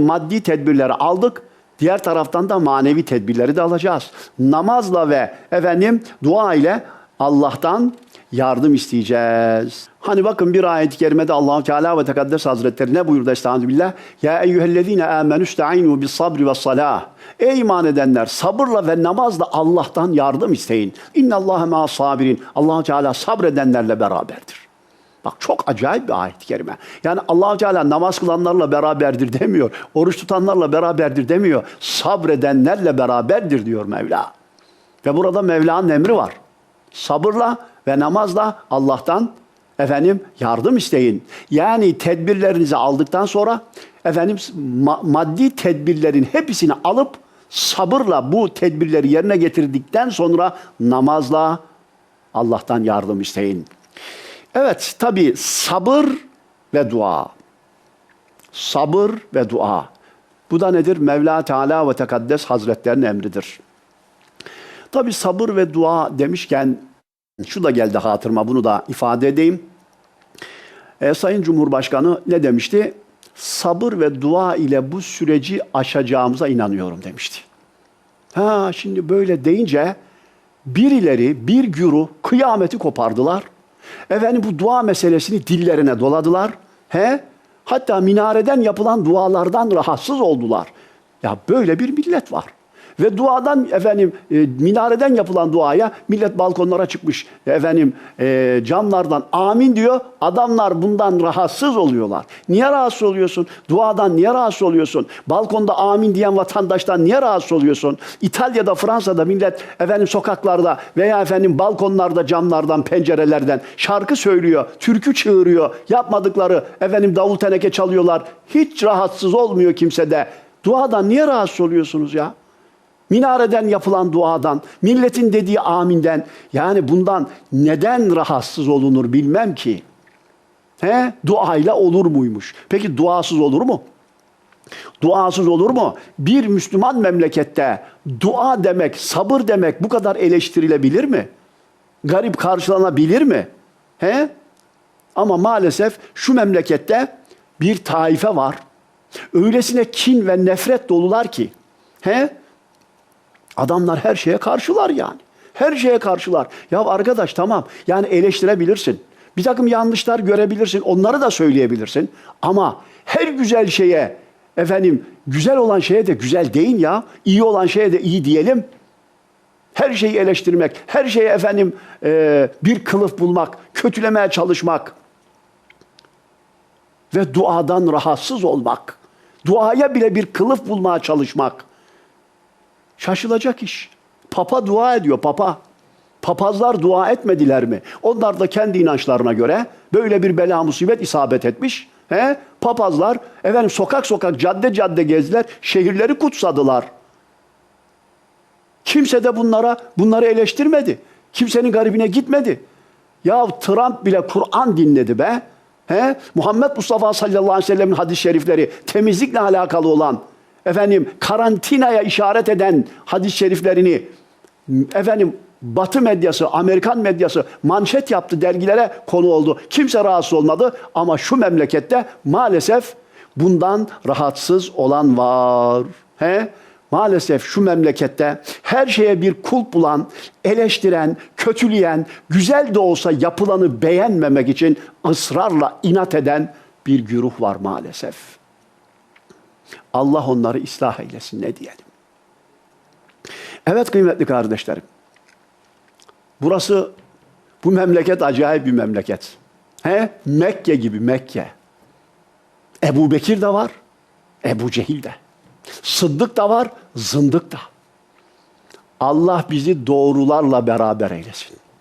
Maddi tedbirleri aldık. Diğer taraftan da manevi tedbirleri de alacağız. Namazla ve efendim dua ile Allah'tan yardım isteyeceğiz. Hani bakın bir ayet-i kerimede Allahu Teala ve Tekaddes Hazretleri ne buyurdu Estağfirullah? Ya eyyühellezine amenu ista'inu bis sabri ve salah. Ey iman edenler sabırla ve namazla Allah'tan yardım isteyin. İnna Allahe ma sabirin. Allahu Teala sabredenlerle beraberdir. Bak çok acayip bir ayet-i kerime. Yani allah Teala namaz kılanlarla beraberdir demiyor. Oruç tutanlarla beraberdir demiyor. Sabredenlerle beraberdir diyor Mevla. Ve burada Mevla'nın emri var. Sabırla ve namazla Allah'tan efendim yardım isteyin. Yani tedbirlerinizi aldıktan sonra efendim ma- maddi tedbirlerin hepsini alıp sabırla bu tedbirleri yerine getirdikten sonra namazla Allah'tan yardım isteyin. Evet tabi sabır ve dua. Sabır ve dua. Bu da nedir? Mevla Teala ve Tekaddes Hazretlerinin emridir. Tabi sabır ve dua demişken şu da geldi hatırıma bunu da ifade edeyim. E, Sayın Cumhurbaşkanı ne demişti? Sabır ve dua ile bu süreci aşacağımıza inanıyorum demişti. Ha şimdi böyle deyince birileri bir güruh kıyameti kopardılar. Efendim bu dua meselesini dillerine doladılar. He? Hatta minareden yapılan dualardan rahatsız oldular. Ya böyle bir millet var. Ve duadan efendim e, minareden yapılan duaya millet balkonlara çıkmış. Efendim e, camlardan amin diyor. Adamlar bundan rahatsız oluyorlar. Niye rahatsız oluyorsun? Duadan niye rahatsız oluyorsun? Balkonda amin diyen vatandaştan niye rahatsız oluyorsun? İtalya'da, Fransa'da millet efendim sokaklarda veya efendim balkonlarda, camlardan, pencerelerden şarkı söylüyor, türkü çığırıyor. Yapmadıkları efendim davul teneke çalıyorlar. Hiç rahatsız olmuyor kimse de. Duadan niye rahatsız oluyorsunuz ya? Minareden yapılan duadan, milletin dediği aminden, yani bundan neden rahatsız olunur bilmem ki. He? Duayla olur muymuş? Peki duasız olur mu? Duasız olur mu? Bir Müslüman memlekette dua demek, sabır demek bu kadar eleştirilebilir mi? Garip karşılanabilir mi? He? Ama maalesef şu memlekette bir taife var. Öylesine kin ve nefret dolular ki. He? Adamlar her şeye karşılar yani. Her şeye karşılar. Ya arkadaş tamam yani eleştirebilirsin. Bir takım yanlışlar görebilirsin. Onları da söyleyebilirsin. Ama her güzel şeye efendim güzel olan şeye de güzel deyin ya. İyi olan şeye de iyi diyelim. Her şeyi eleştirmek, her şeye efendim e, bir kılıf bulmak, kötülemeye çalışmak ve duadan rahatsız olmak. Duaya bile bir kılıf bulmaya çalışmak. Şaşılacak iş. Papa dua ediyor papa. Papazlar dua etmediler mi? Onlar da kendi inançlarına göre böyle bir bela musibet isabet etmiş. He? Papazlar efendim sokak sokak cadde cadde gezdiler. Şehirleri kutsadılar. Kimse de bunlara bunları eleştirmedi. Kimsenin garibine gitmedi. Ya Trump bile Kur'an dinledi be. He? Muhammed Mustafa sallallahu aleyhi ve sellem'in hadis-i şerifleri temizlikle alakalı olan efendim karantinaya işaret eden hadis-i şeriflerini efendim Batı medyası, Amerikan medyası manşet yaptı, dergilere konu oldu. Kimse rahatsız olmadı ama şu memlekette maalesef bundan rahatsız olan var. He? Maalesef şu memlekette her şeye bir kulp bulan, eleştiren, kötüleyen, güzel de olsa yapılanı beğenmemek için ısrarla inat eden bir güruh var maalesef. Allah onları ıslah eylesin ne diyelim. Evet kıymetli kardeşlerim. Burası bu memleket acayip bir memleket. He? Mekke gibi Mekke. Ebu Bekir de var, Ebu Cehil de. Sıddık da var, zındık da. Allah bizi doğrularla beraber eylesin.